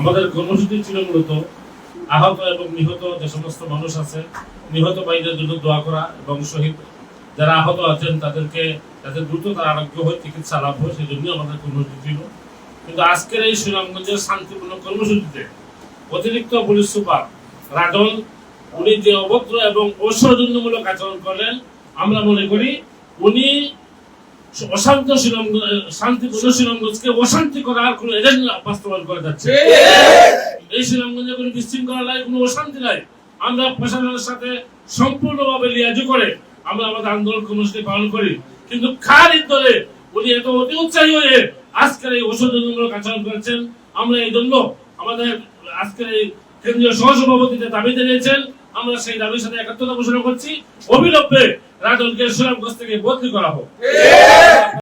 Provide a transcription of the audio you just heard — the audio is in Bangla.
আমাদের কর্মসূচি ছিল মূলত আহত এবং নিহত যে সমস্ত মানুষ আছে, নিহত ভাইদের জন্য দোয়া করা এবং শহীদ যারা আহত আছেন তাদেরকে যাতে দ্রুত তার আরোগ্য হয় চিকিৎসা লাভ হয়, সেই জন্য আমাদের কর্মসূচি ছিল। কিন্তু আজকের এই সুনামগঞ্জের শান্তিপূর্ণ কর্মসূচিতে অতিরিক্ত পুলিশ সুপার রাজন উনি যে অভদ্র এবং অসৌজন্যমূলক আচরণ করলেন, আমরা মনে করি উনি অশান্ত শান্তিপূর্ণ শিলংগঞ্জকে অশান্তি করার কোন এজেন্ডা বাস্তবায়ন করে যাচ্ছে। এই শিলংগঞ্জে কোনো বিশৃঙ্খলা নাই কোনো অশান্তি নাই। আমরা প্রশাসনের সাথে সম্পূর্ণভাবে লিয়াজু করে আমরা আমাদের আন্দোলন কর্মসূচি পালন করি। কিন্তু খারিদ দলে উনি এত অতি উৎসাহী হয়ে আজকের এই অসৌজন্যমূলক আচরণ করেছেন। আমরা এই জন্য আমাদের আজকের এই কেন্দ্রীয় সহসভাপতিতে দাবি জানিয়েছেন আমরা সেই দাবির সাথে একাত্মতা ঘোষণা করছি। অবিলম্বে রাজনকে সুনামগঞ্জ থেকে বদলি করা হোক।